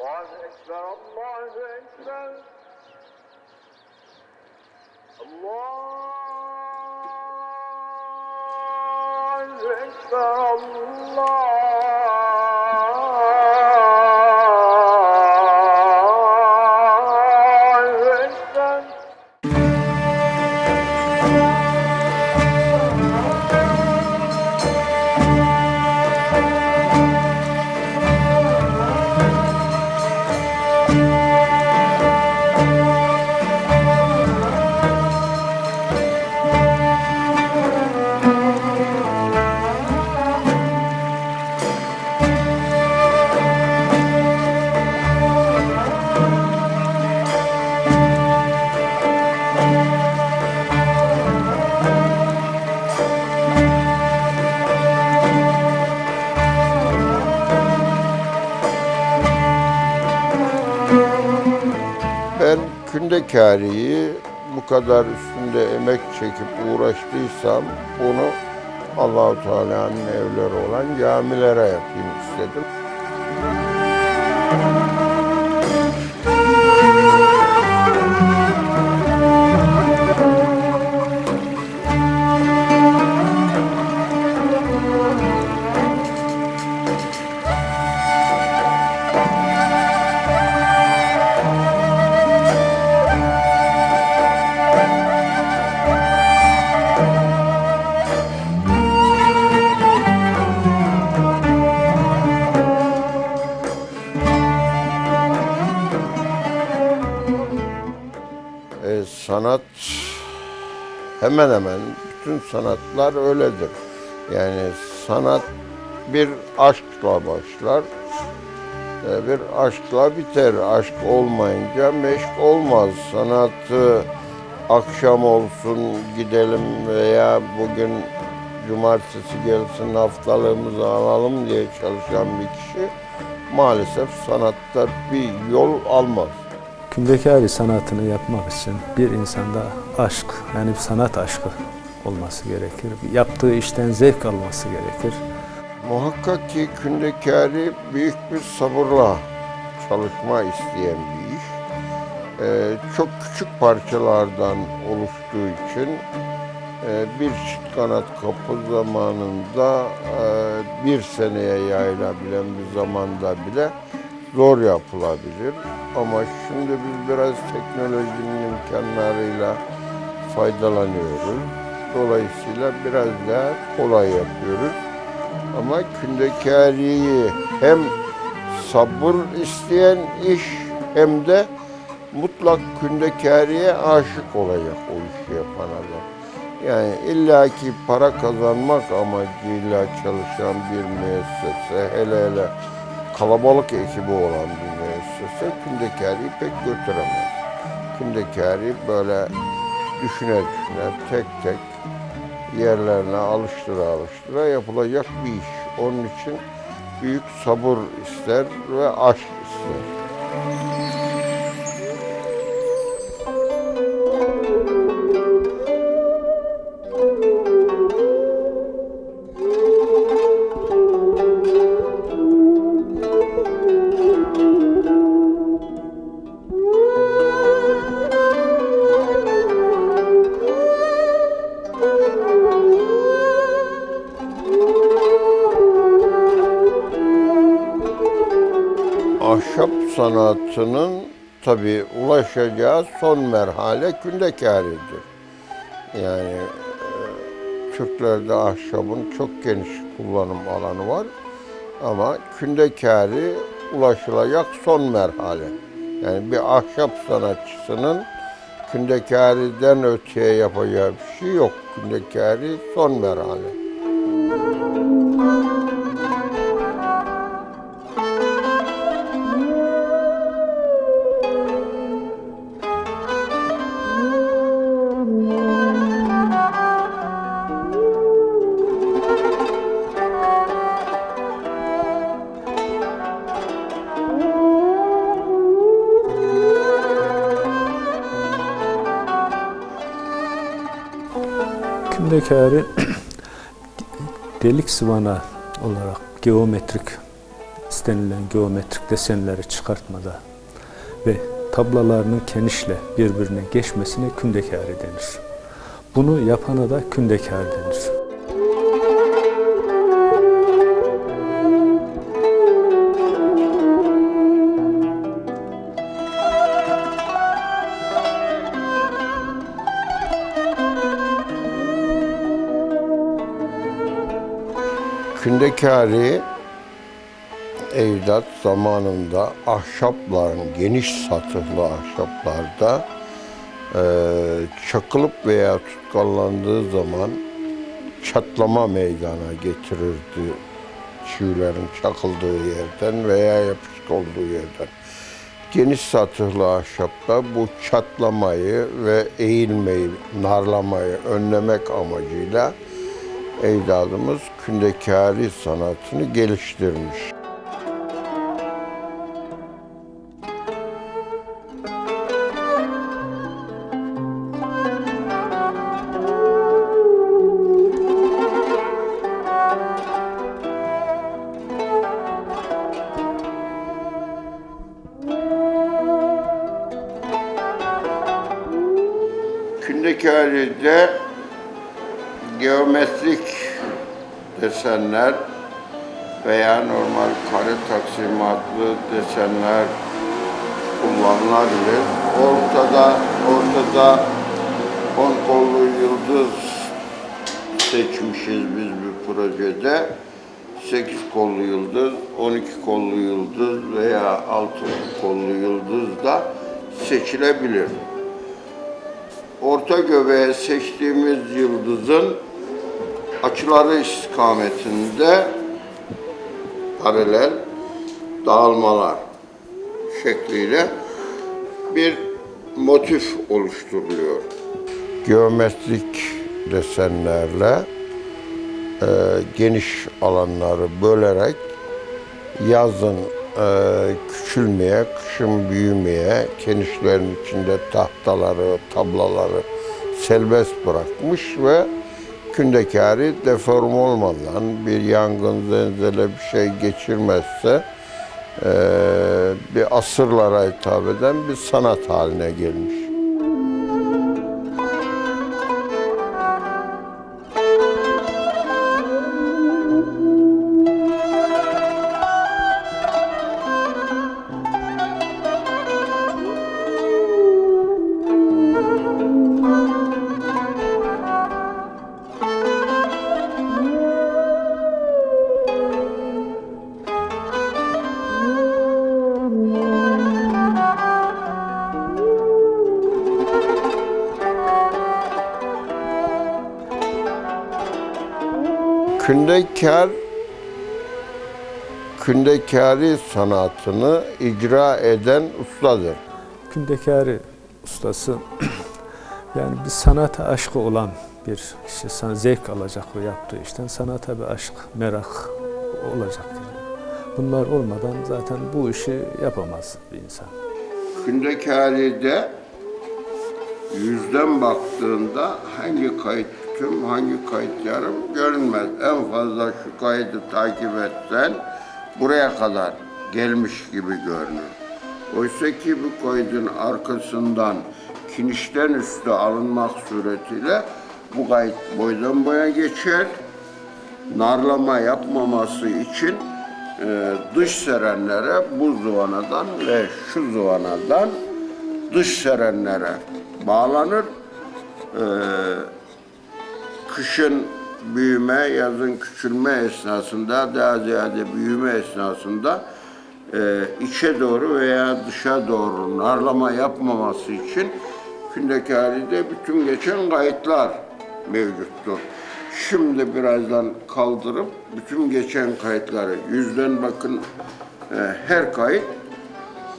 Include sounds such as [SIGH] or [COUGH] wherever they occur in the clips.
Allahu Ekber, Allahu Ekber. Allahu Ekber, Allahu kündekariyi bu kadar üstünde emek çekip uğraştıysam bunu Allahu Teala'nın evleri olan camilere yapayım istedim. E, hemen hemen bütün sanatlar öyledir. Yani sanat bir aşkla başlar, e, bir aşkla biter. Aşk olmayınca meşk olmaz. Sanatı akşam olsun gidelim veya bugün cumartesi gelsin haftalığımızı alalım diye çalışan bir kişi maalesef sanatta bir yol almaz. Kündekari sanatını yapmak için bir insanda aşk, yani sanat aşkı olması gerekir. Yaptığı işten zevk alması gerekir. Muhakkak ki kündekari büyük bir sabırla çalışma isteyen bir iş. Ee, çok küçük parçalardan oluştuğu için e, bir çift kanat kapı zamanında e, bir seneye yayılabilen bir zamanda bile zor yapılabilir. Ama şimdi biz biraz teknolojinin imkanlarıyla faydalanıyoruz. Dolayısıyla biraz daha kolay yapıyoruz. Ama kündekariyi hem sabır isteyen iş hem de mutlak kündekariye aşık olacak o işi yapan adam. Yani illaki para kazanmak amacıyla çalışan bir müessese, hele hele kalabalık ekibi olan bir müessese kündekariyi pek götüremez. Kündekari böyle düşüne düşüne tek tek yerlerine alıştıra alıştıra yapılacak bir iş. Onun için büyük sabır ister ve aşk ister. Sanatının tabi ulaşacağı son merhale kündekaridir. Yani e, Türklerde ahşabın çok geniş kullanım alanı var ama kündekari ulaşılacak son merhale. Yani bir ahşap sanatçısının kündekariden öteye yapacağı bir şey yok. Kündekari son merhale. Kündekari [CLEARS THROAT] delik sıvana olarak geometrik istenilen geometrik desenleri çıkartmada ve tablalarının kenişle birbirine geçmesine kündekari denir. Bunu yapana da kündekar denir. Kündekari evlat zamanında ahşapların geniş satıhlı ahşaplarda eee, çakılıp veya tutkallandığı zaman çatlama meydana getirirdi çivilerin çakıldığı yerden veya yapışık olduğu yerden. Geniş satıhlı ahşapta bu çatlamayı ve eğilmeyi, narlamayı önlemek amacıyla ecdadımız kündekari sanatını geliştirmiş. Desenler veya normal kare taksimatlı desenler kullanılabilir. Ortada ortada on kollu yıldız seçmişiz biz bu projede. 8 kollu yıldız, 12 kollu yıldız veya 6 kollu yıldız da seçilebilir. Orta göbeğe seçtiğimiz yıldızın açıları istikametinde paralel dağılmalar şekliyle bir motif oluşturuluyor. Geometrik desenlerle e, geniş alanları bölerek yazın e, küçülmeye, kışın büyümeye, genişlerin içinde tahtaları, tablaları serbest bırakmış ve kündekari deform olmadan bir yangın, zelzele bir şey geçirmezse bir asırlara hitap eden bir sanat haline gelmiş. Kündekar kündekari sanatını icra eden ustadır. Kündekari ustası [CLEARS THROAT] yani bir sanata aşkı olan bir işte sana zevk alacak o yaptığı işten sanata bir aşk, merak olacak yani. Bunlar olmadan zaten bu işi yapamaz bir insan. Kündekari'de yüzden baktığında hangi kayıt tüm, hangi kayıt yarım görünmez. En fazla şu kaydı takip etsen buraya kadar gelmiş gibi görünür. Oysa ki bu kaydın arkasından kinişten üstü alınmak suretiyle bu kayıt boydan boya geçer. Narlama yapmaması için e, dış serenlere bu zıvanadan ve şu zıvanadan dış serenlere bağlanır. E, kışın büyüme, yazın küçülme esnasında, daha ziyade büyüme esnasında e, içe doğru veya dışa doğru narlama yapmaması için kündekari'de bütün geçen kayıtlar mevcuttur. Şimdi birazdan kaldırıp bütün geçen kayıtları yüzden bakın e, her kayıt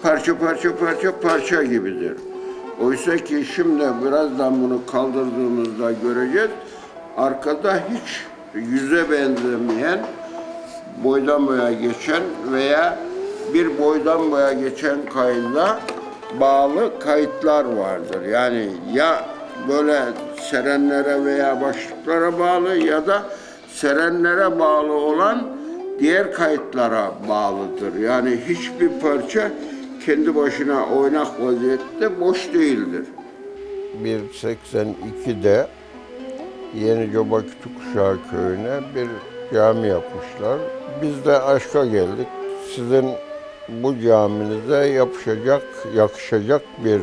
parça parça parça parça gibidir. Oysa ki şimdi birazdan bunu kaldırdığımızda göreceğiz. Arkada hiç yüze benzemeyen boydan boya geçen veya bir boydan boya geçen kayda bağlı kayıtlar vardır. Yani ya böyle serenlere veya başlıklara bağlı ya da serenlere bağlı olan diğer kayıtlara bağlıdır. Yani hiçbir parça kendi başına oynak vaziyette boş değildir. 1.82'de Yeni Coba Kütükuşağı köyüne bir cami yapmışlar. Biz de aşka geldik. Sizin bu caminize yapışacak, yakışacak bir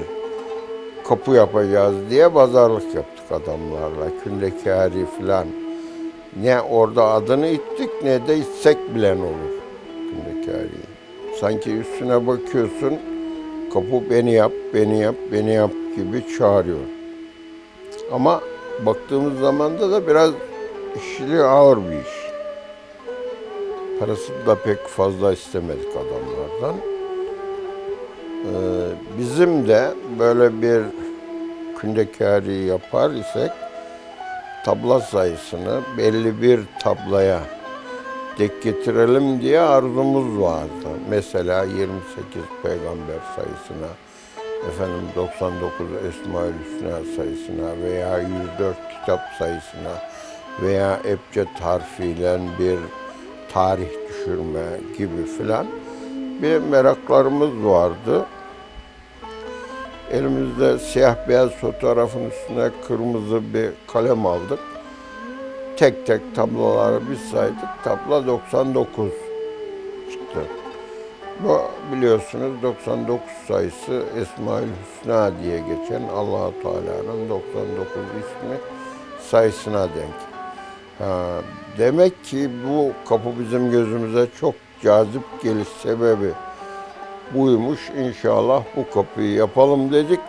kapı yapacağız diye pazarlık yaptık adamlarla. Kündekari falan. Ne orada adını ittik ne de itsek bilen olur Kündekari'yi. Sanki üstüne bakıyorsun, kapı beni yap, beni yap, beni yap gibi çağırıyor. Ama baktığımız zaman da da biraz işli ağır bir iş. Parasını da pek fazla istemedik adamlardan. Ee, bizim de böyle bir kündekari yapar isek tabla sayısını belli bir tablaya dek getirelim diye arzumuz vardı. Mesela 28 peygamber sayısına, efendim 99 Esma-ül Hüsna sayısına veya 104 kitap sayısına veya ebced harfiyle bir tarih düşürme gibi filan bir meraklarımız vardı. Elimizde siyah beyaz fotoğrafın üstüne kırmızı bir kalem aldık. Tek tek tabloları biz saydık. Tablo 99 çıktı. Bu biliyorsunuz 99 sayısı Esmaül Hüsna diye geçen allah Teala'nın 99 ismi sayısına denk. Ha, demek ki bu kapı bizim gözümüze çok cazip geliş sebebi buymuş. İnşallah bu kapıyı yapalım dedik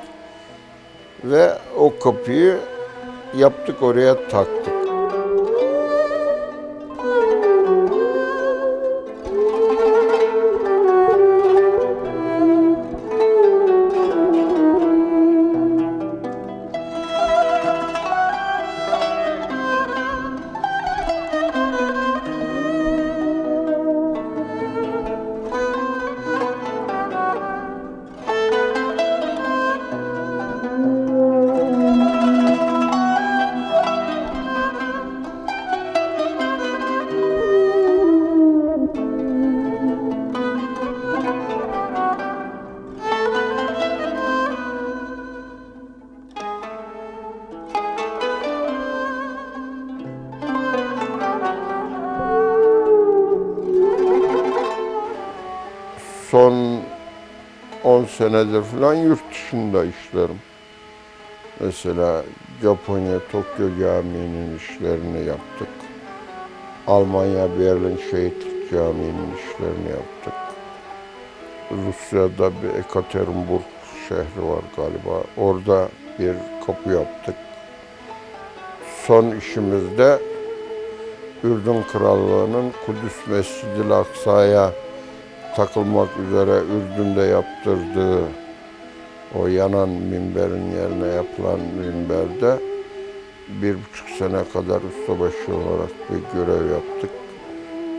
ve o kapıyı yaptık oraya taktık. Senedir falan yurt dışında işlerim. Mesela Japonya Tokyo Camii'nin işlerini yaptık. Almanya Berlin Şehitlik Camii'nin işlerini yaptık. Rusya'da bir Ekaterinburg şehri var galiba. Orada bir kapı yaptık. Son işimizde Ürdün Krallığı'nın Kudüs Mescid-i Aksa'ya takılmak üzere Ürdün'de yaptırdığı o yanan minberin yerine yapılan minberde bir buçuk sene kadar ustabaşı olarak bir görev yaptık.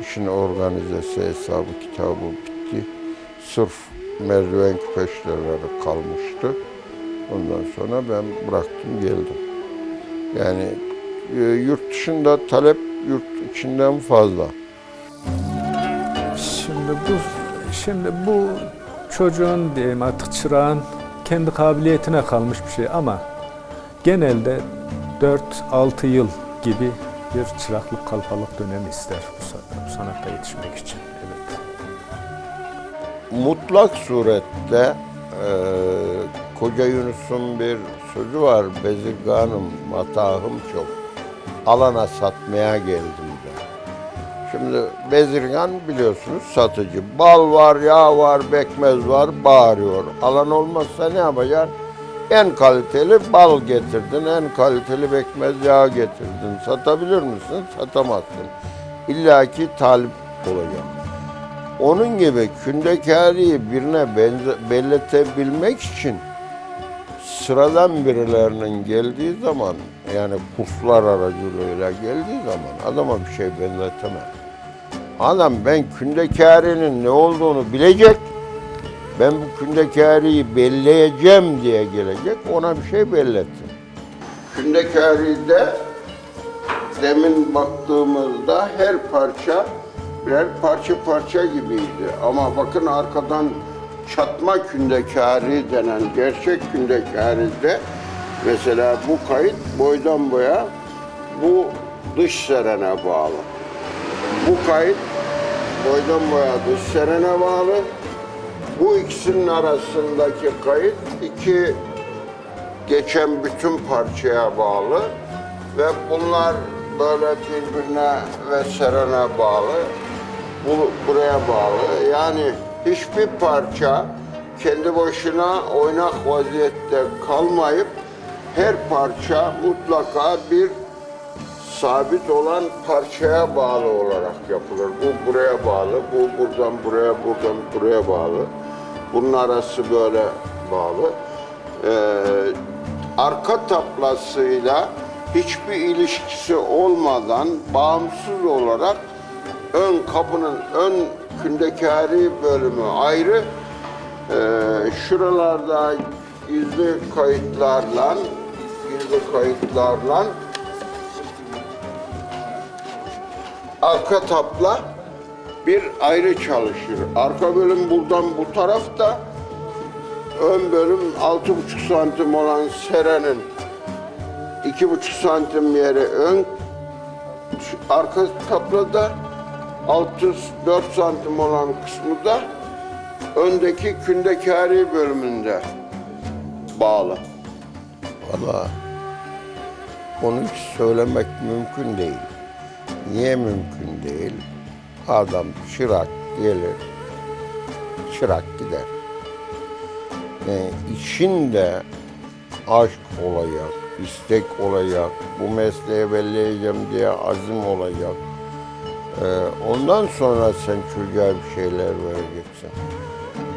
İşin organizesi hesabı kitabı bitti. Sırf merdiven küpeşleri kalmıştı. Ondan sonra ben bıraktım geldim. Yani e, yurt dışında talep yurt içinden fazla. Şimdi bu şimdi bu çocuğun diyeyim artık çırağın kendi kabiliyetine kalmış bir şey ama genelde 4-6 yıl gibi bir çıraklık kalfalık dönemi ister bu sa- bu sanatta yetişmek için. Evet. mutlak surette e, Koca Yunus'un bir sözü var. Bezirganım, matahım çok. Alana satmaya geldim. Şimdi bezirgan biliyorsunuz satıcı. Bal var, yağ var, bekmez var, bağırıyor. Alan olmazsa ne yapacaksın? En kaliteli bal getirdin, en kaliteli bekmez yağ getirdin. Satabilir misin? Satamazsın. İlla ki talip olacak. Onun gibi kündekariyi birine belletebilmek için sıradan birilerinin geldiği zaman yani kurslar aracılığıyla geldiği zaman adama bir şey benzetemez. Adam ben kündekarinin ne olduğunu bilecek, ben bu kündekariyi belleyeceğim diye gelecek, ona bir şey belletin. Kündekaride demin baktığımızda her parça birer parça parça gibiydi. Ama bakın arkadan çatma kündekari denen gerçek kündekaride mesela bu kayıt boydan boya bu dış serene bağlı. Bu kayıt boydan boya dış serene bağlı. Bu ikisinin arasındaki kayıt iki geçen bütün parçaya bağlı ve bunlar böyle birbirine ve serene bağlı. Bu buraya bağlı. Yani hiçbir parça kendi başına oynak vaziyette kalmayıp her parça mutlaka bir sabit olan parçaya bağlı olarak yapılır. Bu buraya bağlı, bu buradan buraya, buradan buraya bağlı. Bunun arası böyle bağlı. Ee, arka taplasıyla hiçbir ilişkisi olmadan bağımsız olarak ön kapının ön kündekari bölümü ayrı. Ee, şuralarda gizli kayıtlarla gizli kayıtlarla arka tapla bir ayrı çalışır. Arka bölüm buradan bu tarafta, ön bölüm altı buçuk santim olan serenin iki buçuk santim yeri ön arka taplada, altı dört santim olan kısmı da öndeki kündekari bölümünde bağlı. Valla onu hiç söylemek mümkün değil. Niye mümkün değil? Adam çırak gelir, çırak gider. Yani içinde aşk olacak, istek olacak, bu mesleğe belleyeceğim diye azim olacak. Ee, ondan sonra sen çocuğa bir şeyler vereceksin.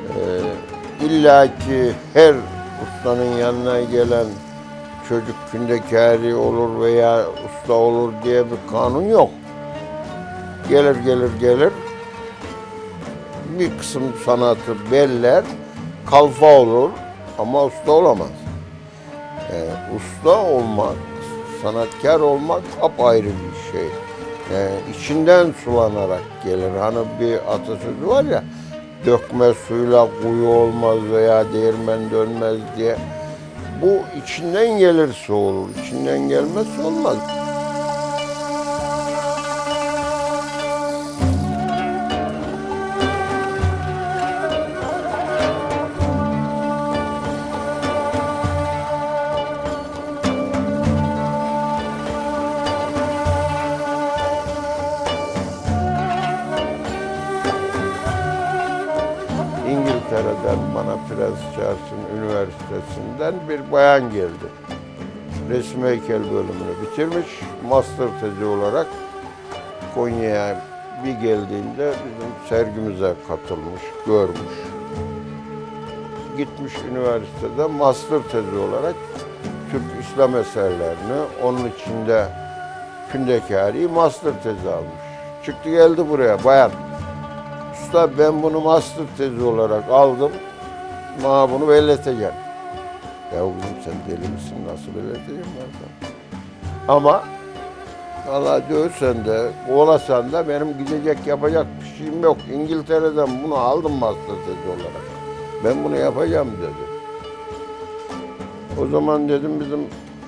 Ee, İlla ki her ustanın yanına gelen çocuk kündekari olur veya usta olur diye bir kanun yok. Gelir gelir gelir bir kısım sanatı beller, kalfa olur ama usta olamaz. Ee, usta olmak, sanatkar olmak apayrı bir şey. Ee, içinden sulanarak gelir. Hani bir atasözü var ya, dökme suyla kuyu olmaz veya değirmen dönmez diye. Bu içinden gelirse olur, içinden gelmezse olmaz. Bayan geldi. Resim heykel bölümünü bitirmiş. Master tezi olarak Konya'ya bir geldiğinde bizim sergimize katılmış, görmüş. Gitmiş üniversitede master tezi olarak Türk İslam eserlerini, onun içinde Kündekari master tezi almış. Çıktı geldi buraya bayan. Usta ben bunu master tezi olarak aldım. Bana bunu belleteceğim. Ya oğlum sen deli misin? Nasıl belleteceğim ben sana? Ama Allah diyorsan da oğlasan da benim gidecek yapacak bir şeyim yok. İngiltere'den bunu aldım master tezi olarak. Ben bunu yapacağım dedi. O zaman dedim bizim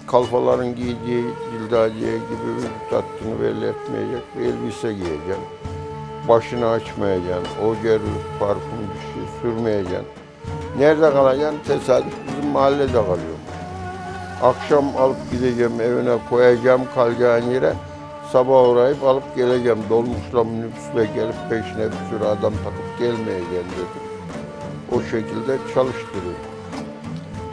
kalfaların giydiği cildaciye gibi vücut hattını belli etmeyecek bir elbise giyeceğim. Başını açmayacaksın, o gerül, parfüm bir şey sürmeyeceksin. Nerede kalacaksın? Tesadüf bizim mahallede kalıyorum. Akşam alıp gideceğim evine koyacağım kalacağın yere. Sabah uğrayıp alıp geleceğim. Dolmuşla minibüsle gelip peşine bir sürü adam takıp gelmeyeceğim dedim. O şekilde çalıştırıyor.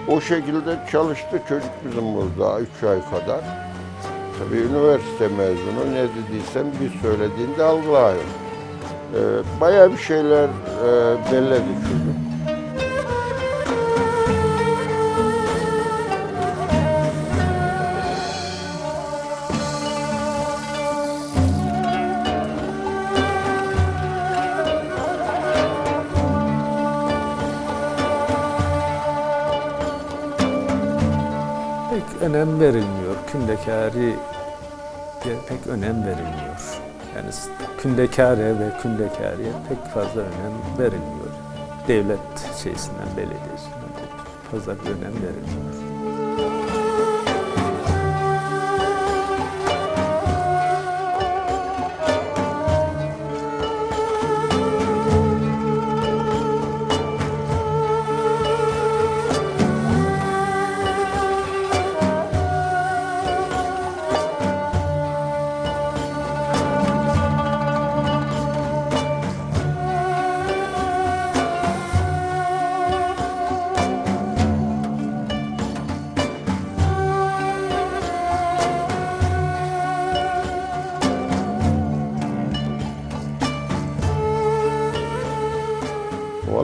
O şekilde çalıştı çocuk bizim burada üç ay kadar. Tabii üniversite mezunu ne dediysem bir söylediğinde algılıyor. Ee, bayağı bir şeyler e, belledi çocuk. Önem verilmiyor. Kündekari pek önem verilmiyor. Yani kündekare ve kündekariye pek fazla önem verilmiyor. Devlet şeysinden, belediyesinden pek fazla bir önem verilmiyor.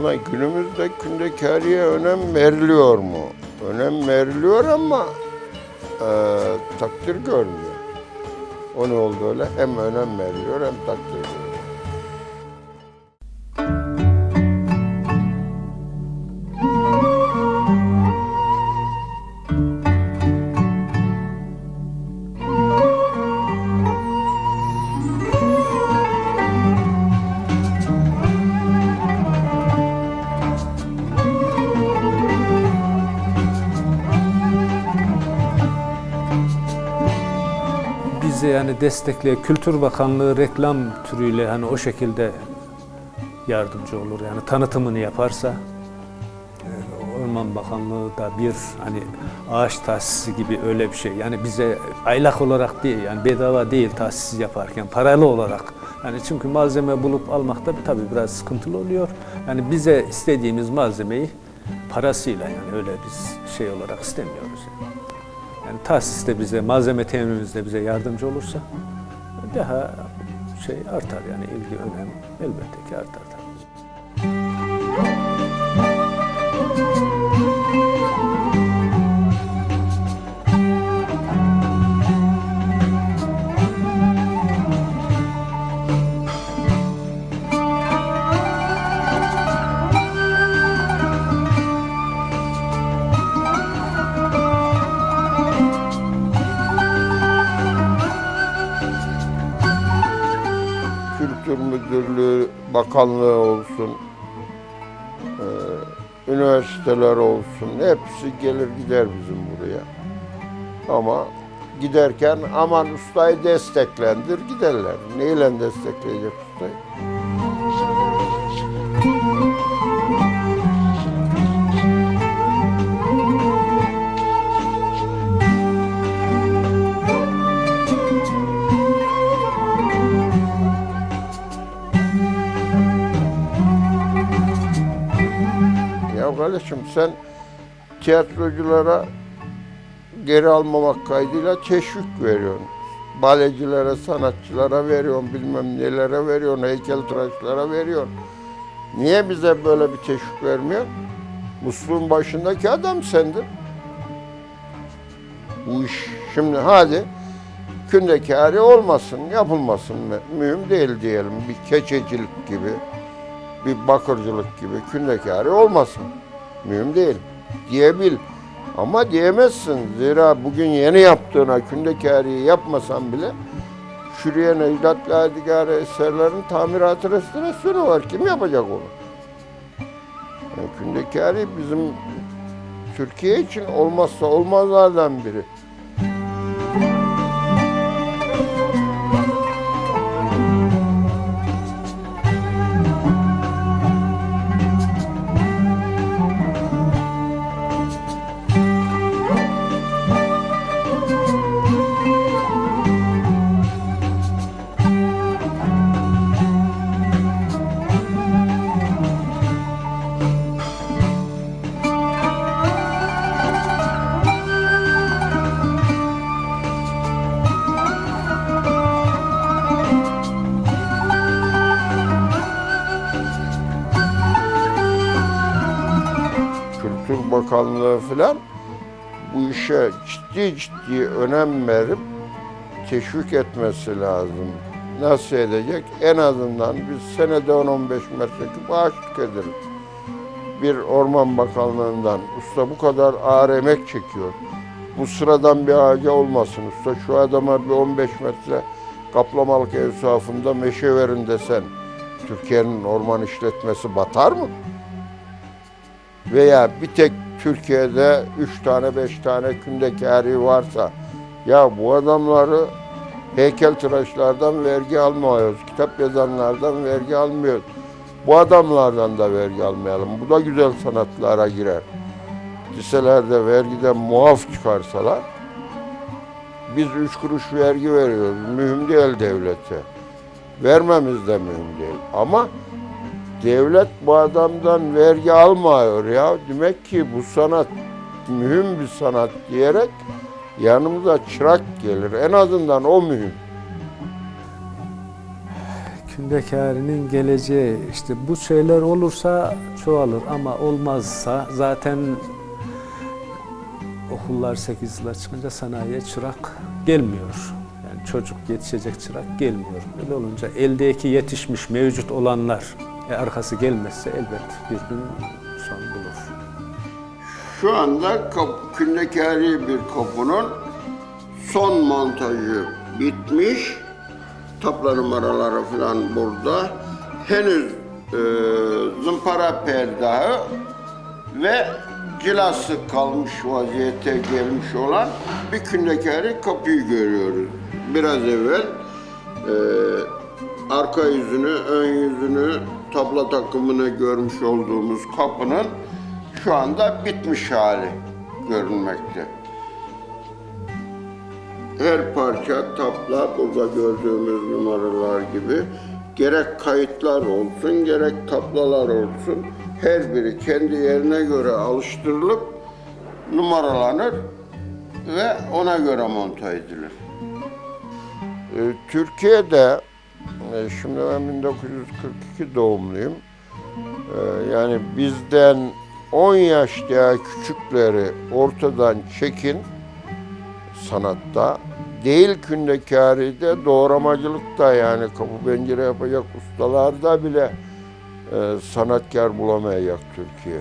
Valla günümüzde kündekariye önem veriliyor mu? Önem veriliyor ama e, takdir görmüyor. O ne oldu öyle? Hem önem veriliyor hem takdir destekle Kültür Bakanlığı reklam türüyle hani o şekilde yardımcı olur. Yani tanıtımını yaparsa Orman Bakanlığı da bir hani ağaç tahsisi gibi öyle bir şey. Yani bize aylak olarak değil yani bedava değil tahsis yaparken paralı olarak. Yani çünkü malzeme bulup almakta tabii biraz sıkıntılı oluyor. Yani bize istediğimiz malzemeyi parasıyla yani öyle biz şey olarak istemiyoruz. Yani. Yani tahsiste bize, malzeme teminimizde bize yardımcı olursa daha şey artar yani ilgi, önem elbette ki artar. Müdürlüğü, bakanlığı olsun, e, üniversiteler olsun, hepsi gelir gider bizim buraya. Ama giderken aman ustayı desteklendir giderler. Neyle destekleyecek ustayı? Kardeşim sen tiyatroculara geri almamak kaydıyla teşvik veriyorsun. Balecilere, sanatçılara veriyorsun, bilmem nelere veriyorsun, heykeltıraşlara veriyorsun. Niye bize böyle bir teşvik vermiyor? Musluğun başındaki adam sendir. Bu iş şimdi hadi kündekari olmasın, yapılmasın? Mühim değil diyelim. Bir keçecilik gibi, bir bakırcılık gibi kündekari olmasın. Mühim değil. Diyebil. Ama diyemezsin. Zira bugün yeni yaptığına kündekariyi yapmasan bile Şuriye Necdet Yadigarı eserlerin tamiratı restorasyonu var. Kim yapacak onu? Yani kündekari bizim Türkiye için olmazsa olmazlardan biri. Bakanlığı falan bu işe ciddi ciddi önem verip teşvik etmesi lazım. Nasıl edecek? En azından biz senede 10-15 metreküp ağaç dikelim. Bir Orman Bakanlığı'ndan usta bu kadar ağır emek çekiyor. Bu sıradan bir ağaca olmasın usta. Şu adama bir 15 metre kaplamalık evsafında meşe verin desen Türkiye'nin orman işletmesi batar mı? Veya bir tek Türkiye'de üç tane beş tane kündekari varsa ya bu adamları heykeltıraşlardan vergi almıyoruz, kitap yazanlardan vergi almıyoruz. Bu adamlardan da vergi almayalım. Bu da güzel sanatlara girer. Liselerde vergiden muaf çıkarsalar biz üç kuruş vergi veriyoruz. Mühim değil devlete. Vermemiz de mühim değil. Ama devlet bu adamdan vergi almıyor ya. Demek ki bu sanat mühim bir sanat diyerek yanımıza çırak gelir. En azından o mühim. Kündekarinin geleceği işte bu şeyler olursa çoğalır ama olmazsa zaten okullar 8 yıla çıkınca sanayiye çırak gelmiyor. Yani çocuk yetişecek çırak gelmiyor. Öyle olunca eldeki yetişmiş mevcut olanlar e, arkası gelmezse elbet bir gün son bulur. Şu anda kap, kündekari bir kapının son montajı bitmiş. Tapla numaraları falan burada. Henüz e, zımpara perdahı ve cilası kalmış vaziyete gelmiş olan bir kündekari kapıyı görüyoruz. Biraz evvel e, arka yüzünü, ön yüzünü, tabla takımını görmüş olduğumuz kapının şu anda bitmiş hali görünmekte. Her parça tabla burada gördüğümüz numaralar gibi gerek kayıtlar olsun gerek tablalar olsun her biri kendi yerine göre alıştırılıp numaralanır ve ona göre monta edilir. Ee, Türkiye'de şimdi ben 1942 doğumluyum. Ee, Yani bizden 10 yaş daha küçükleri ortadan çekin sanatta. Değil kündekaride, doğramacılıkta yani kapı pencere yapacak ustalarda bile e, sanatkar bulamayacak Türkiye.